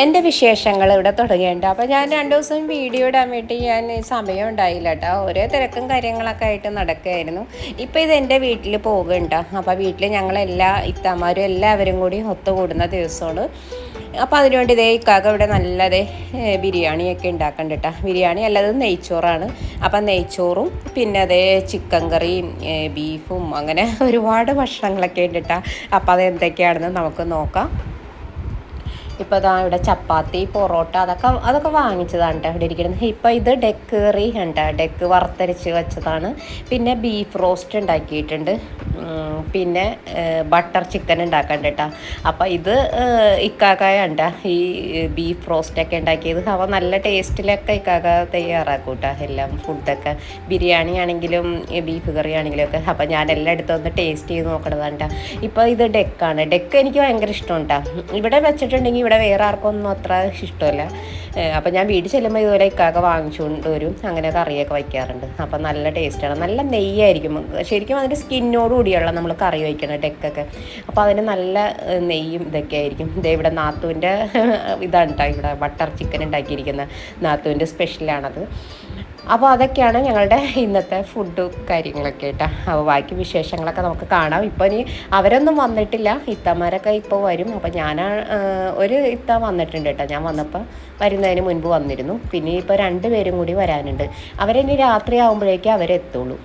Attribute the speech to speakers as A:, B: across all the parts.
A: എന്റെ വിശേഷങ്ങൾ ഇവിടെ തുടങ്ങിയിട്ടുണ്ട്. അപ്പോൾ ഞാൻ രണ്ട് ദിവസം വീഡിയോ ഇടാൻ വേണ്ടി ഞാൻ സമയം ഉണ്ടായില്ല കേട്ടോ. ഓരോ തിരക്കും കാര്യങ്ങളൊക്കെ ആയിട്ട് നടക്കുകയായിരുന്നു. ഇപ്പോൾ ഇത് എന്റെ വീട്ടിൽ പോകുന്നുണ്ട്. അപ്പോൾ വീട്ടിൽ ഞങ്ങളെല്ലാ ഇത്തമാരും എല്ലാവരും കൂടി ഒത്തുകൂടുന്ന ദിവസമാണ്. അപ്പോൾ അതിനുവേണ്ടി ഇതേ ഇക്കാക്ക ഇവിടെ നല്ലതേ ബിരിയാണിയൊക്കെ ഉണ്ടാക്കണ്ട കേട്ടോ. ബിരിയാണി അല്ലാതെ നെയ്ച്ചോറാണ്. അപ്പം നെയ്ച്ചോറും പിന്നെ അതേ ചിക്കൻ കറിയും ബീഫും അങ്ങനെ ഒരുപാട് ഭക്ഷണങ്ങളൊക്കെ ഉണ്ട് കേട്ടോ. അപ്പോൾ അത് എന്തൊക്കെയാണെന്ന് നമുക്ക് നോക്കാം. ഇപ്പോൾ ഇതാ ഇവിടെ ചപ്പാത്തി പൊറോട്ട അതൊക്കെ അതൊക്കെ വാങ്ങിച്ചതാണ് കേട്ടോ ഇവിടെ ഇരിക്കുന്നത്. ഇപ്പോൾ ഇത് ഡെക്കറി കറി ഉണ്ട് ഡെക്ക് വറുത്തരച്ച് വെച്ചതാണ്. പിന്നെ ബീഫ് റോസ്റ്റ് ഉണ്ടാക്കിയിട്ടുണ്ട്. പിന്നെ ബട്ടർ ചിക്കൻ ഉണ്ടാക്കണ്ട കേട്ടോ അപ്പോൾ ഇത് ഇക്കാക്കയുണ്ട ഈ ബീഫ് റോസ്റ്റൊക്കെ ഉണ്ടാക്കിയത്. അവ നല്ല ടേസ്റ്റിലൊക്കെ ഇക്കാക്ക തയ്യാറാക്കും കേട്ടോ എല്ലാം ഫുഡൊക്കെ ബിരിയാണി ആണെങ്കിലും ബീഫ് കറി ആണെങ്കിലും ഒക്കെ. അപ്പോൾ ഞാൻ എല്ലാം എടുത്തൊന്ന് ടേസ്റ്റ് ചെയ്ത് നോക്കണതാണ് കേട്ടോ ഇപ്പോൾ ഇത് ഡെക്കാണ്. ഡെക്ക് എനിക്ക് ഭയങ്കര ഇഷ്ടമുണ്ടാ ഇവിടെ വെച്ചിട്ടുണ്ടെങ്കിൽ ഇവിടെ വേറെ ആർക്കൊന്നും അത്ര ഇഷ്ടമല്ല. അപ്പം ഞാൻ വീട്ടിൽ ചെല്ലുമ്പോൾ ഇതുപോലെ ഇക്കാക്ക വാങ്ങിച്ചുകൊണ്ട് വരും. അങ്ങനെ കറിയൊക്കെ വയ്ക്കാറുണ്ട്. അപ്പം നല്ല ടേസ്റ്റാണ് നല്ല നെയ്യായിരിക്കും. ശരിക്കും അതിന്റെ സ്കിന്നോട് കൂടിയുള്ള നമ്മൾ കറി വയ്ക്കണം ഡെക്കൊക്കെ അപ്പോൾ അതിന് നല്ല നെയ്യും ഇതൊക്കെ ആയിരിക്കും. ഇതേ ഇവിടെ നാത്തുവിന്റെ ഇതാണ് ഇവിടെ ബട്ടർ ചിക്കൻ ഉണ്ടാക്കിയിരിക്കുന്ന നാത്തുവിന്റെ സ്പെഷ്യലാണത് അപ്പോൾ അതൊക്കെയാണ് ഞങ്ങളുടെ ഇന്നത്തെ ഫുഡ് കാര്യങ്ങളൊക്കെ കേട്ടോ. അപ്പോൾ ബാക്കി വിശേഷങ്ങളൊക്കെ നമുക്ക് കാണാം. ഇപ്പോൾ ഇനി അവരൊന്നും വന്നിട്ടില്ല. ഇത്തമാരൊക്കെ ഇപ്പോൾ വരും. അപ്പോൾ ഞാൻ ഒരു ഇത്ത വന്നിട്ടുണ്ട് കേട്ടോ. ഞാൻ വന്നപ്പോൾ വരുന്നതിന് മുൻപ് വന്നിരുന്നു. പിന്നെ ഇപ്പോൾ രണ്ട് പേരും കൂടി വരാനുണ്ട്. അവരിനി രാത്രി ആകുമ്പോഴേക്കും അവരെത്തുള്ളൂ.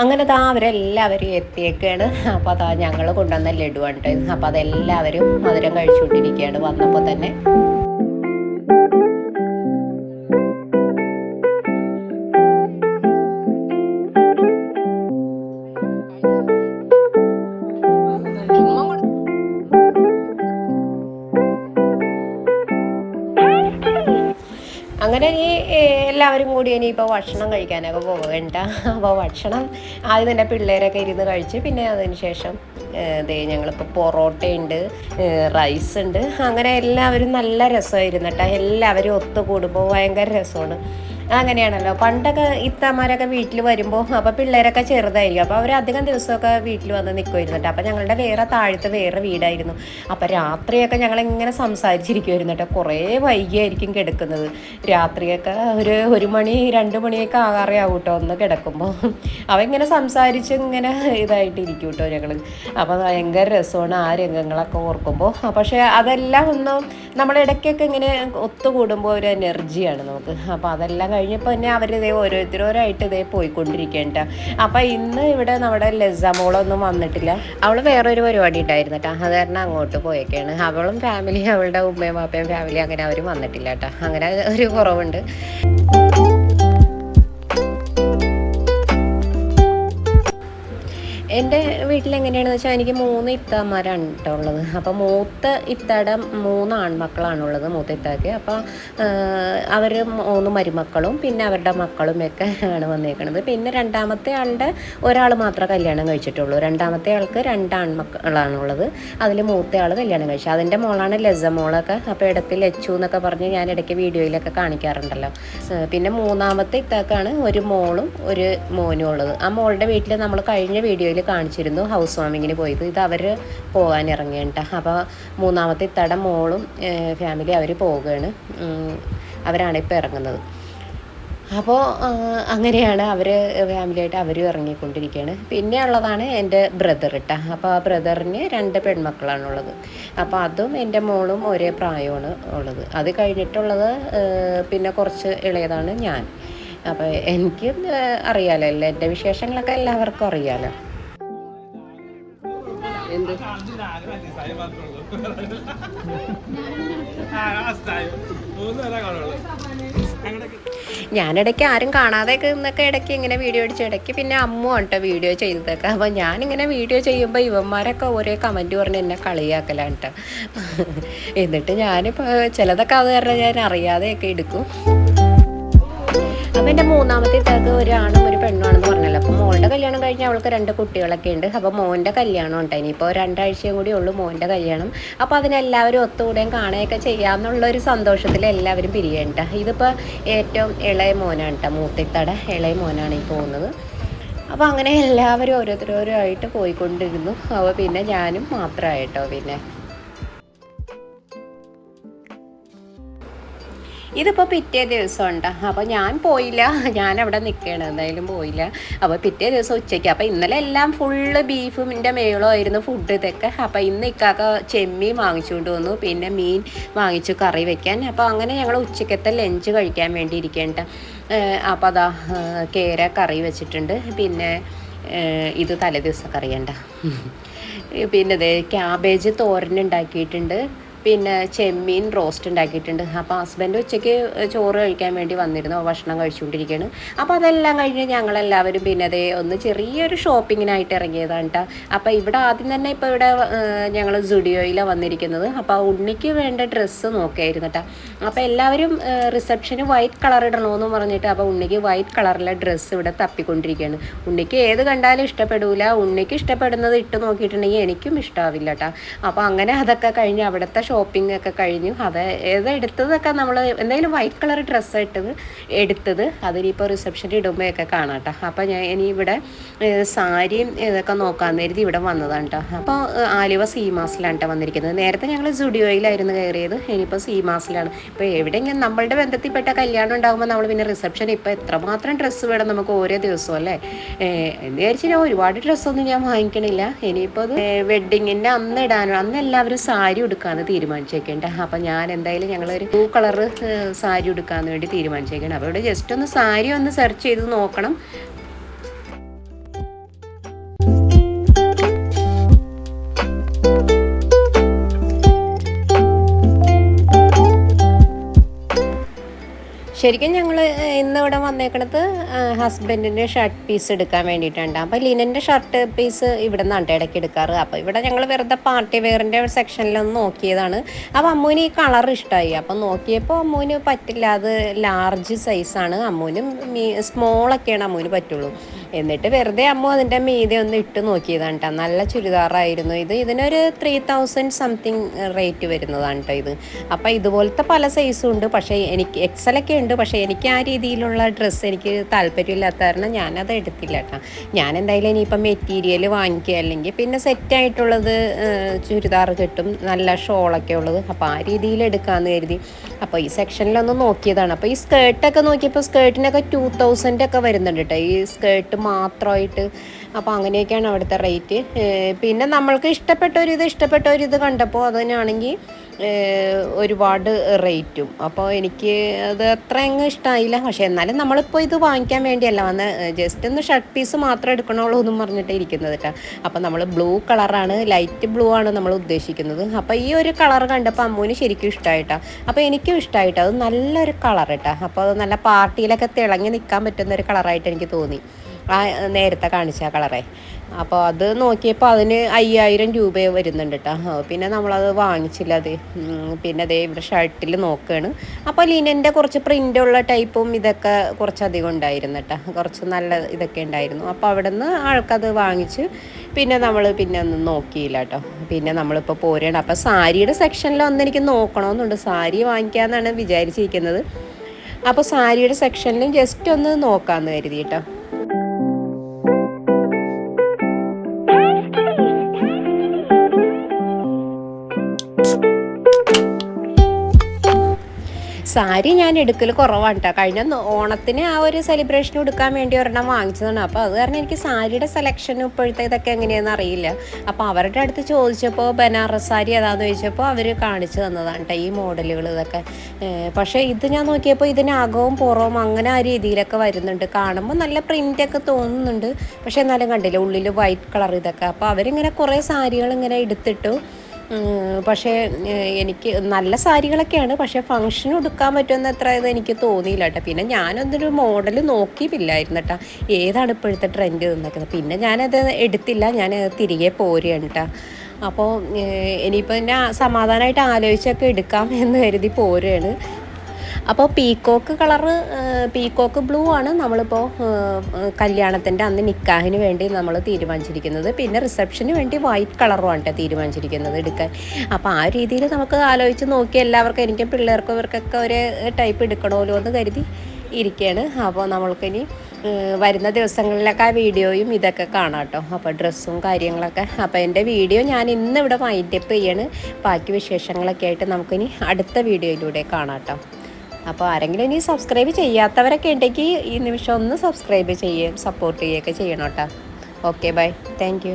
A: അങ്ങനെ താ അവരെല്ലാവരും എത്തിയേക്കാണ് അപ്പോൾ അതാ ഞങ്ങൾ കൊണ്ടുവന്ന ലഡു ട്ടോ. അപ്പോൾ അതെല്ലാവരും മധുരം കഴിച്ചുകൊണ്ടിരിക്കുകയാണ് വന്നപ്പോൾ തന്നെ എല്ലാവരും കൂടി ഇനിയിപ്പോൾ ഭക്ഷണം കഴിക്കാനൊക്കെ പോകണ്ട അപ്പോൾ ഭക്ഷണം ആദ്യം തന്നെ പിള്ളേരൊക്കെ ഇരുന്ന് കഴിച്ച് പിന്നെ അതിന് ശേഷം ഇതേ ഞങ്ങളിപ്പോൾ പൊറോട്ടയുണ്ട് റൈസ് ഉണ്ട്. അങ്ങനെ എല്ലാവരും നല്ല രസമായിരുന്നു കേട്ടോ. എല്ലാവരും ഒത്തുകൂടുമ്പോൾ ഭയങ്കര രസമാണ്. അങ്ങനെയാണല്ലോ. പണ്ടൊക്കെ ഇത്തമാരൊക്കെ വീട്ടിൽ വരുമ്പോൾ അപ്പോൾ പിള്ളേരൊക്കെ ചെറുതായിരിക്കും. അപ്പോൾ അവർ അധികം ദിവസമൊക്കെ വീട്ടിൽ വന്ന് നിൽക്കുമായിരുന്നു കേട്ടോ അപ്പോൾ ഞങ്ങളുടെ വേറെ താഴത്തെ വേറെ വീടായിരുന്നു. അപ്പോൾ രാത്രിയൊക്കെ ഞങ്ങളിങ്ങനെ സംസാരിച്ചിരിക്കുമായിരുന്നു കേട്ടോ കുറേ വൈകിയായിരിക്കും കിടക്കുന്നത്. രാത്രിയൊക്കെ ഒരു ഒരു മണി രണ്ട് മണിയൊക്കെ ആകാറേ ആവും കേട്ടോ ഒന്ന് കിടക്കുമ്പോൾ അവ ഇങ്ങനെ സംസാരിച്ച് ഇങ്ങനെ ഇതായിട്ടിരിക്കും കേട്ടോ ഞങ്ങൾ അപ്പോൾ ഭയങ്കര രസമാണ് ആ രംഗങ്ങളൊക്കെ ഓർക്കുമ്പോൾ പക്ഷേ അതെല്ലാം ഒന്നും നമ്മളിടയ്ക്കൊക്കെ ഇങ്ങനെ ഒത്തുകൂടുമ്പോൾ ഒരു എനർജിയാണ് നമുക്ക്. അപ്പോൾ അതെല്ലാം കഴിഞ്ഞപ്പോൾ തന്നെ അവർ ഇതേ ഓരോരുത്തരോരായിട്ട് ഇതേ പോയിക്കൊണ്ടിരിക്കേണ്ട അപ്പോൾ ഇന്ന് ഇവിടെ നമ്മുടെ ലസമോളൊന്നും വന്നിട്ടില്ല. അവൾ വേറൊരു പരിപാടി ഉണ്ടായിരുന്നു കേട്ടോ അത് കാരണം അങ്ങോട്ട് പോയേക്കാണ്. അവളും ഫാമിലി അവളുടെ ഉമ്മയും പാപ്പയും ഫാമിലി അങ്ങനെ അവരും വന്നിട്ടില്ല കേട്ടോ അങ്ങനെ ഒരു കുറവുണ്ട്. എന്റെ വീട്ടിൽ എങ്ങനെയാണെന്ന് വെച്ചാൽ എനിക്ക് മൂന്ന് ഇത്തമാരാണ് കേട്ടോ ഉള്ളത്. അപ്പോൾ മൂത്ത ഇത്തയുടെ മൂന്ന് ആൺമക്കളാണുള്ളത് മൂത്ത ഇത്താക്ക്. അപ്പോൾ അവർ മൂന്ന് മരുമക്കളും പിന്നെ അവരുടെ മക്കളും ഒക്കെ ആണ് വന്നേക്കണത്. പിന്നെ രണ്ടാമത്തെ ആളുടെ ഒരാൾ മാത്രമേ കല്യാണം കഴിച്ചിട്ടുള്ളൂ. രണ്ടാമത്തെ ആൾക്ക് രണ്ട് ആൺമക്കളാണുള്ളത്. അതിൽ മൂത്ത ആൾ കല്യാണം കഴിച്ചു. അതിന്റെ മോളാണ് ലസ മോളൊക്കെ. അപ്പോൾ ഇടത്തിൽ ലച്ചു എന്നൊക്കെ പറഞ്ഞ് ഞാൻ ഇടയ്ക്ക് വീഡിയോയിലൊക്കെ കാണിക്കാറുണ്ടല്ലോ. പിന്നെ മൂന്നാമത്തെ ഇത്താക്കാണ് ഒരു മോളും ഒരു മോനും ഉള്ളത്. ആ മോളുടെ വീട്ടിൽ നമ്മൾ കഴിഞ്ഞ വീഡിയോയിൽ കാണിച്ചിരുന്നു ഹൗസ് വാമിങ്ങിന് പോയത്. ഇത് അവർ പോകാൻ ഇറങ്ങിയിട്ട അപ്പോൾ മൂന്നാമത്തെ ഇത്തടം മോളും ഫാമിലി അവർ പോവുകയാണ് അവരാണ് ഇപ്പോൾ ഇറങ്ങുന്നത്. അപ്പോൾ അങ്ങനെയാണ് അവർ ഫാമിലിയായിട്ട് അവരും ഇറങ്ങിക്കൊണ്ടിരിക്കുകയാണ് പിന്നെ ഉള്ളതാണ് എന്റെ ബ്രദർ ഇട്ട അപ്പോൾ ആ ബ്രദറിന് രണ്ട് പെൺമക്കളാണുള്ളത്. അപ്പോൾ അതും എന്റെ മോളും ഒരേ പ്രായമാണ് ഉള്ളത്. അത് കഴിഞ്ഞിട്ടുള്ളത് പിന്നെ കുറച്ച് ഇളയതാണ് ഞാൻ. അപ്പോൾ എനിക്ക് അല്ലേ എന്റെ വിശേഷങ്ങളൊക്കെ എല്ലാവർക്കും അറിയാലോ. ഞാനിടയ്ക്ക് ആരും കാണാതെ നിന്നൊക്കെ ഇടയ്ക്ക് ഇങ്ങനെ വീഡിയോ അടിച്ച് ഇടയ്ക്ക് പിന്നെ അമ്മ കേട്ടോ വീഡിയോ ചെയ്തതൊക്കെ. അപ്പോൾ ഇങ്ങനെ വീഡിയോ ചെയ്യുമ്പോൾ ഇവന്മാരൊക്കെ ഒരേ കമന്റ് പറഞ്ഞ് എന്നെ കളിയാക്കലാണ് കേട്ടോ എന്നിട്ട് ഞാനിപ്പോൾ ചിലതൊക്കെ അത് കാരണം ഞാൻ അറിയാതെയൊക്കെ എടുക്കും. അപ്പം എന്റെ മൂന്നാമത്തെ ഇത്താക്ക് ഒരു ആണും ഒരു പെണ്ണുമാണെന്ന് പറഞ്ഞല്ലോ അപ്പോൾ മോളുടെ കല്യാണം കഴിഞ്ഞ് അവൾക്ക് രണ്ട് കുട്ടികളൊക്കെ ഉണ്ട്. അപ്പോൾ മോന്റെ കല്യാണം ഉണ്ട്. ഇനിയിപ്പോൾ രണ്ടാഴ്ചയും കൂടി ഉള്ളൂ മോന്റെ കല്യാണം. അപ്പോൾ അതിനെല്ലാവരും ഒത്തുകൂടെയും കാണുകയൊക്കെ ചെയ്യാമെന്നുള്ളൊരു സന്തോഷത്തിൽ എല്ലാവരും പിരിയണ്ട ഇതിപ്പോൾ ഏറ്റവും ഇളയ മോനാണ് കേട്ടോ മൂത്തിത്തട ഇളയ മോനാണ് ഈ പോകുന്നത്. അപ്പോൾ അങ്ങനെ എല്ലാവരും ഓരോരുത്തരോരുമായിട്ട് പോയിക്കൊണ്ടിരുന്നു. അപ്പോൾ പിന്നെ ഞാനും മാത്രമായിട്ടോ പിന്നെ. ഇതിപ്പോൾ പിറ്റേ ദിവസം ഉണ്ട്? അപ്പോൾ ഞാൻ പോയില്ല. ഞാൻ അവിടെ നിൽക്കുകയാണ് എന്തായാലും പോയില്ല. അപ്പോൾ പിറ്റേ ദിവസം ഉച്ചയ്ക്ക്. അപ്പോൾ ഇന്നലെ എല്ലാം ഫുള്ള് ബീഫിന്റെ മേളമായിരുന്നു ഫുഡ് ഇതൊക്കെ. അപ്പോൾ ഇന്ന് ഇക്കാക്ക ചെമ്മീൻ വാങ്ങിച്ചുകൊണ്ട് വന്നു. പിന്നെ മീൻ വാങ്ങിച്ചു കറി വെക്കാൻ. അപ്പോൾ അങ്ങനെ ഞങ്ങൾ ഉച്ചക്കത്തെ ലഞ്ച് കഴിക്കാൻ വേണ്ടി ഇരിക്കേണ്ട അപ്പോൾ അതാ കേര കറി വെച്ചിട്ടുണ്ട്. പിന്നെ ഇത് തലേദിവസം കറിയണ്ട പിന്നെ ക്യാബേജ് തോരൻ ഉണ്ടാക്കിയിട്ടുണ്ട്. പിന്നെ ചെമ്മീൻ റോസ്റ്റ് ഉണ്ടാക്കിയിട്ടുണ്ട്. അപ്പോൾ ഹസ്ബൻഡ് ഉച്ചയ്ക്ക് ചോറ് കഴിക്കാൻ വേണ്ടി വന്നിരുന്നു. ഭക്ഷണം കഴിച്ചുകൊണ്ടിരിക്കുകയാണ്. അപ്പോൾ അതെല്ലാം കഴിഞ്ഞ് ഞങ്ങളെല്ലാവരും പിന്നെ അതേ ഒന്ന് ചെറിയൊരു ഷോപ്പിങ്ങിനായിട്ട് ഇറങ്ങിയതാണ് കേട്ടോ അപ്പോൾ ഇവിടെ ആദ്യം തന്നെ ഇപ്പോൾ ഇവിടെ ഞങ്ങൾ സുഡിയോയിലാണ് വന്നിരിക്കുന്നത്. അപ്പോൾ ഉണ്ണിക്ക് വേണ്ട ഡ്രസ്സ് നോക്കിയായിരുന്നു കേട്ടോ അപ്പോൾ എല്ലാവരും റിസപ്ഷന് വൈറ്റ് കളർ ഇടണമെന്ന് പറഞ്ഞിട്ട് അപ്പോൾ ഉണ്ണിക്ക് വൈറ്റ് കളറിലെ ഡ്രസ്സ് ഇവിടെ തപ്പിക്കൊണ്ടിരിക്കുകയാണ്. ഉണ്ണിക്ക് ഏത് കണ്ടാലും ഇഷ്ടപ്പെടില്ല ഉണ്ണിക്ക് ഇഷ്ടപ്പെടുന്നത് ഇട്ട് നോക്കിയിട്ടുണ്ടെങ്കിൽ എനിക്കും ഇഷ്ടമാവില്ല കേട്ടോ അപ്പോൾ അങ്ങനെ അതൊക്കെ കഴിഞ്ഞ് അവിടുത്തെ ഷോപ്പിംഗ് ഒക്കെ കഴിഞ്ഞു. അത് ഏതെടുത്തതൊക്കെ നമ്മൾ എന്തെങ്കിലും വൈറ്റ് കളർ ഡ്രസ്സ് ഇട്ടത് എടുത്തത്. അതിനിപ്പോൾ റിസപ്ഷനിൽ ഇടുമ്പോഴൊക്കെ കാണാം കേട്ടോ അപ്പോൾ ഞാൻ ഇനി ഇവിടെ സാരിയും ഇതൊക്കെ നോക്കാൻ കരുതി ഇവിടെ വന്നതാണ് കേട്ടോ അപ്പോൾ ആലുവ സീമാസിലാണ് കേട്ടോ വന്നിരിക്കുന്നത്. നേരത്തെ ഞങ്ങൾ സ്റ്റുഡിയോയിലായിരുന്നു കയറിയത്. ഇനിയിപ്പോൾ സീമാസിലാണ്. ഇപ്പോൾ എവിടെയെങ്കിലും നമ്മളുടെ ബന്ധത്തിൽപ്പെട്ട കല്യാണം ഉണ്ടാകുമ്പോൾ നമ്മൾ പിന്നെ റിസപ്ഷൻ ഇപ്പോൾ എത്രമാത്രം ഡ്രസ്സ് വേണം നമുക്ക് ഓരോ ദിവസവും അല്ലേ? എന്ന് വിചാരിച്ച് ഞാൻ ഒരുപാട് ഡ്രസ്സൊന്നും ഞാൻ വാങ്ങിക്കണില്ല. ഇനിയിപ്പോൾ അത് വെഡ്ഡിങ്ങിന്റെ അന്ന് ഇടാനോ അന്ന് എല്ലാവരും സാരി ഉടുക്കാന്ന് തീരുമാനിച്ചേക്കേണ്ട. അപ്പം ഞാൻ എന്തായാലും ഞങ്ങളൊരു ബ്ലൂ കളർ സാരി എടുക്കാൻ വേണ്ടി തീരുമാനിച്ചേക്കണം. അപ്പോൾ ഇവിടെ ജസ്റ്റ് ഒന്ന് സാരി ഒന്ന് സെർച്ച് ചെയ്ത് നോക്കണം. ശരിക്കും ഞങ്ങൾ ഇന്ന് ഇവിടെ വന്നേക്കണത് ഹസ്ബൻഡിന്റെ ഷർട്ട് പീസ് എടുക്കാൻ വേണ്ടിയിട്ടുണ്ട് അപ്പോൾ ലിനന്റെ ഷർട്ട് പീസ് ഇവിടെ നിന്നാണ് ഇടയ്ക്ക് എടുക്കാറ്. അപ്പോൾ ഇവിടെ ഞങ്ങൾ വെറുതെ പാർട്ടി വെയറിന്റെ സെക്ഷനിലൊന്ന് നോക്കിയതാണ്. അപ്പോൾ അമ്മൂന് ഈ കളർ ഇഷ്ടമായി അപ്പോൾ നോക്കിയപ്പോൾ അമ്മൂന് പറ്റില്ല. അത് ലാർജ് സൈസാണ് അമ്മൂനും സ്മോളൊക്കെയാണ് അമ്മൂന് പറ്റുള്ളൂ. എന്നിട്ട് വെറുതെ അമ്മ അതിന്റെ മീതെ ഒന്ന് ഇട്ട് നോക്കിയതാണ് കേട്ടോ നല്ല ചുരിദാറായിരുന്നു ഇത്. ഇതിനൊരു ത്രീ തൗസൻഡ് സംതിങ് റേറ്റ് വരുന്നതാണ് കേട്ടോ ഇത്. അപ്പോൾ ഇതുപോലത്തെ പല സൈസും ഉണ്ട്. പക്ഷേ എനിക്ക് എക്സലൊക്കെ ഉണ്ട്. പക്ഷേ എനിക്ക് ആ രീതിയിലുള്ള ഡ്രസ്സ് എനിക്ക് താല്പര്യമില്ലാത്ത കാരണം ഞാനത് എടുത്തില്ല കേട്ടോ ഞാൻ എന്തായാലും ഇനിയിപ്പം മെറ്റീരിയൽ വാങ്ങിക്കുക. അല്ലെങ്കിൽ പിന്നെ സെറ്റായിട്ടുള്ളത് ചുരിദാർ കിട്ടും. നല്ല ഷോളൊക്കെ ഉള്ളത്. അപ്പോൾ ആ രീതിയിൽ എടുക്കാമെന്ന് കരുതി. അപ്പോൾ ഈ സെക്ഷനിലൊന്ന് നോക്കിയതാണ്. അപ്പോൾ ഈ സ്കേർട്ടൊക്കെ നോക്കിയപ്പോൾ സ്കേർട്ടിനൊക്കെ ടു തൗസൻഡ് ഒക്കെ വരുന്നുണ്ട് കേട്ടോ ഈ സ്കേർട്ട് മാത്രമായിട്ട്. അപ്പോൾ അങ്ങനെയൊക്കെയാണ് അവിടുത്തെ റേറ്റ്. പിന്നെ നമ്മൾക്ക് ഇഷ്ടപ്പെട്ട ഒരു ഇത് ഇഷ്ടപ്പെട്ട ഒരു ഇത് കണ്ടപ്പോൾ അതിനാണെങ്കിൽ ഒരുപാട് റേറ്റും. അപ്പോൾ എനിക്ക് അത് അത്ര അങ്ങ് ഇഷ്ടമായില്ല പക്ഷേ എന്നാലും നമ്മളിപ്പോൾ ഇത് വാങ്ങിക്കാൻ വേണ്ടിയല്ല വന്ന്. ജസ്റ്റ് ഒന്ന് ഷർട്ട് പീസ് മാത്രം എടുക്കണുള്ളൂ എന്നും പറഞ്ഞിട്ട് ഇരിക്കുന്നത് കേട്ടോ. അപ്പോൾ നമ്മൾ ബ്ലൂ കളറാണ് ലൈറ്റ് ബ്ലൂ ആണ് നമ്മൾ ഉദ്ദേശിക്കുന്നത്. അപ്പോൾ ഈ ഒരു കളർ കണ്ടപ്പോൾ അമ്മൂന് ശരിക്കും ഇഷ്ടമായിട്ടാ അപ്പോൾ എനിക്കും ഇഷ്ടമായിട്ടാ അത് നല്ലൊരു കളർ കേട്ടോ. അപ്പോൾ അത് നല്ല പാർട്ടിയിലൊക്കെ തിളങ്ങി നിൽക്കാൻ പറ്റുന്ന ഒരു കളറായിട്ട് എനിക്ക് തോന്നി. ആ നേരത്തെ കാണിച്ച കളറേ. അപ്പോൾ അത് നോക്കിയപ്പോൾ അതിന് അയ്യായിരം രൂപ വരുന്നുണ്ട് കേട്ടോ പിന്നെ നമ്മളത് വാങ്ങിച്ചില്ല അത്. പിന്നെ അതേ ഇവിടെ ഷർട്ടിൽ നോക്കുകയാണ് അപ്പോൾ ലിനന്റെ കുറച്ച് പ്രിന്റുള്ള ടൈപ്പും ഇതൊക്കെ കുറച്ചധികം ഉണ്ടായിരുന്നു കേട്ടോ കുറച്ച് നല്ല ഇതൊക്കെ ഉണ്ടായിരുന്നു. അപ്പോൾ അവിടെ നിന്ന് ആൾക്കത് വാങ്ങിച്ച് പിന്നെ നമ്മൾ പിന്നെ ഒന്നും നോക്കിയില്ല കേട്ടോ പിന്നെ നമ്മളിപ്പോൾ പോരുകയാണ് അപ്പോൾ സാരിയുടെ സെക്ഷനിൽ ഒന്ന് എനിക്ക് നോക്കണമെന്നുണ്ട് സാരി വാങ്ങിക്കാമെന്നാണ് വിചാരിച്ചിരിക്കുന്നത്. അപ്പോൾ സാരിയുടെ സെക്ഷനിലും ജസ്റ്റ് ഒന്ന് നോക്കാമെന്ന് കരുതി കേട്ടോ സാരി ഞാൻ എടുക്കൽ കുറവാണ് കേട്ടോ കഴിഞ്ഞ ഓണത്തിന് ആ ഒരു സെലിബ്രേഷൻ എടുക്കാൻ വേണ്ടി ഒരെണ്ണം വാങ്ങിച്ചതാണ്. അപ്പോൾ അത് കാരണം എനിക്ക് സാരിയുടെ സെലക്ഷൻ ഇപ്പോഴത്തെ ഇതൊക്കെ എങ്ങനെയാണെന്ന് അറിയില്ല. അപ്പോൾ അവരുടെ അടുത്ത് ചോദിച്ചപ്പോൾ ബനാറസ് സാരി ഏതാണെന്ന് ചോദിച്ചപ്പോൾ അവർ കാണിച്ചു തന്നതാണ് കേട്ടോ ഈ മോഡലുകൾ ഇതൊക്കെ. പക്ഷേ ഇത് ഞാൻ നോക്കിയപ്പോൾ ഇതിനകവും പുറവും അങ്ങനെ ആ രീതിയിലൊക്കെ വരുന്നുണ്ട്. കാണുമ്പോൾ നല്ല പ്രിന്റൊക്കെ തോന്നുന്നുണ്ട്. പക്ഷേ എന്നാലും കണ്ടില്ല ഉള്ളിൽ വൈറ്റ് കളർ ഇതൊക്കെ. അപ്പോൾ അവരിങ്ങനെ കുറേ സാരികൾ ഇങ്ങനെ എടുത്തിട്ടു. പക്ഷേ എനിക്ക് നല്ല സാരികളൊക്കെയാണ്. പക്ഷേ ഫങ്ഷൻ എടുക്കാൻ പറ്റുമെന്ന് അത്ര ഇത് എനിക്ക് തോന്നിയില്ല കേട്ടോ. പിന്നെ ഞാനൊന്നൊരു മോഡൽ നോക്കിയില്ലായിരുന്നു കേട്ടോ. ഏതാണ് ഇപ്പോഴത്തെ ട്രെൻഡ് എന്നൊക്കെ. പിന്നെ ഞാനത് എടുത്തില്ല. ഞാൻ തിരികെ പോരുകയാണ് കേട്ടോ. അപ്പോൾ ഇനിയിപ്പോൾ എന്നെ സമാധാനമായിട്ട് ആലോചിച്ചൊക്കെ എടുക്കാം എന്ന് കരുതി പോരുകയാണ്. അപ്പോൾ പീക്കോക്ക് കളറ് പീക്കോക്ക് ബ്ലൂ ആണ് നമ്മളിപ്പോൾ കല്യാണത്തിന്റെ അന്ന് നിക്കാഹിന് വേണ്ടി നമ്മൾ തീരുമാനിച്ചിരിക്കുന്നത്. പിന്നെ റിസപ്ഷന് വേണ്ടി വൈറ്റ് കളറുമാണ് കേട്ടോ തീരുമാനിച്ചിരിക്കുന്നത് എടുക്കാൻ. അപ്പോൾ ആ രീതിയിൽ നമുക്ക് ആലോചിച്ച് നോക്കി എല്ലാവർക്കും എനിക്കും പിള്ളേർക്കും ഇവർക്കൊക്കെ ഒരു ടൈപ്പ് എടുക്കണമല്ലോ എന്ന് കരുതി ഇരിക്കുകയാണ് അപ്പോൾ നമ്മൾക്കിനി വരുന്ന ദിവസങ്ങളിലൊക്കെ ആ വീഡിയോയും ഇതൊക്കെ കാണാം കേട്ടോ. അപ്പോൾ ഡ്രസ്സും കാര്യങ്ങളൊക്കെ. അപ്പോൾ എന്റെ വീഡിയോ ഞാൻ ഇന്ന് ഇവിടെ വൈൻഡപ്പ് ചെയ്യാണ്. ബാക്കി വിശേഷങ്ങളൊക്കെ ആയിട്ട് നമുക്കിനി അടുത്ത വീഡിയോയിലൂടെ കാണാം കേട്ടോ. അപ്പോൾ ആരെങ്കിലും ഇനി സബ്സ്ക്രൈബ് ചെയ്യാത്തവരൊക്കെ ഉണ്ടെങ്കിൽ ഈ നിമിഷം ഒന്ന് സബ്സ്ക്രൈബ് ചെയ്യുകയും സപ്പോർട്ട് ചെയ്യുകയൊക്കെ ചെയ്യണം കേട്ടോ. Okay bye thank